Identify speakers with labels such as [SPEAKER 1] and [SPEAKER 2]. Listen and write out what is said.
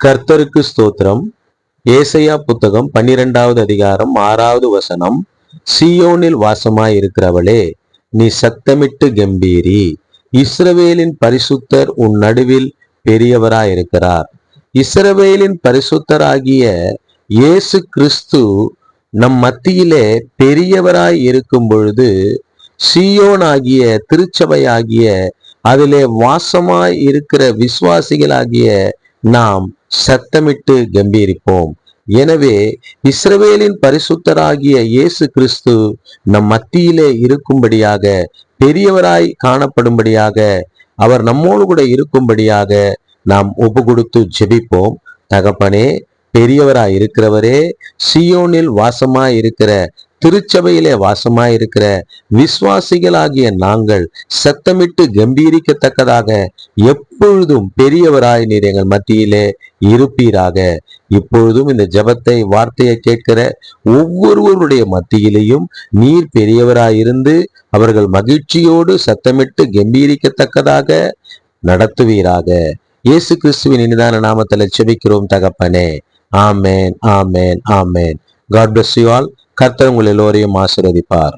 [SPEAKER 1] கர்த்தருக்கு ஸ்தோத்திரம். ஏசையா புத்தகம் பன்னிரெண்டாவது அதிகாரம் ஆறாவது வசனம். சியோனில் வாசமாய் இருக்கிறவளே நீ சத்தமிட்டு கம்பீரி. இஸ்ரவேலின் பரிசுத்தர் உன் நடுவில் பெரியவராயிருக்கிறார். இஸ்ரவேலின் பரிசுத்தராகிய இயேசு கிறிஸ்து நம் மத்தியிலே பெரியவராய் இருக்கும் பொழுது சியோன் ஆகிய திருச்சபையாகிய அதிலே வாசமாய் இருக்கிற விசுவாசிகளாகிய நாம் சத்தமிட்டு கம்பீரிப்போம். எனவே இஸ்ரவேலின் பரிசுத்தராகிய இயேசு கிறிஸ்து நம் மத்தியிலே இருக்கும்படியாக பெரியவராய் காணப்படும்படியாக அவர் நம்மோடு கூட இருக்கும்படியாக நாம் ஒப்பு கொடுத்து ஜெபிப்போம். தகப்பனே பெரியவராய் இருக்கிறவரே சியோனில் வாசமாய் இருக்கிற திருச்சபையிலே வாசமாயிருக்கிற விசுவாசிகளாகிய நாங்கள் சத்தமிட்டு கம்பீரிக்கத்தக்கதாக எப்பொழுதும் பெரியவராய் நீர் எங்கள் மத்தியிலே இருப்பீராக. இப்பொழுதும் இந்த ஜெபத்தை வார்த்தையை கேட்கிற ஒவ்வொருவருடைய மத்தியிலையும் நீர் பெரியவராயிருந்து அவர்கள் மகிழ்ச்சியோடு சத்தமிட்டு கம்பீரிக்கத்தக்கதாக நடத்துவீராக. இயேசு கிறிஸ்துவின் இனிதான நாமத்தில் செபிக்கிறோம் தகப்பனே. ஆமேன் ஆமேன் ஆமேன். காட் பிளஸ் யூ ஆல் கர்த்தர் உங்கள் எல்லோரையும் ஆசிர்வதிப்பார்.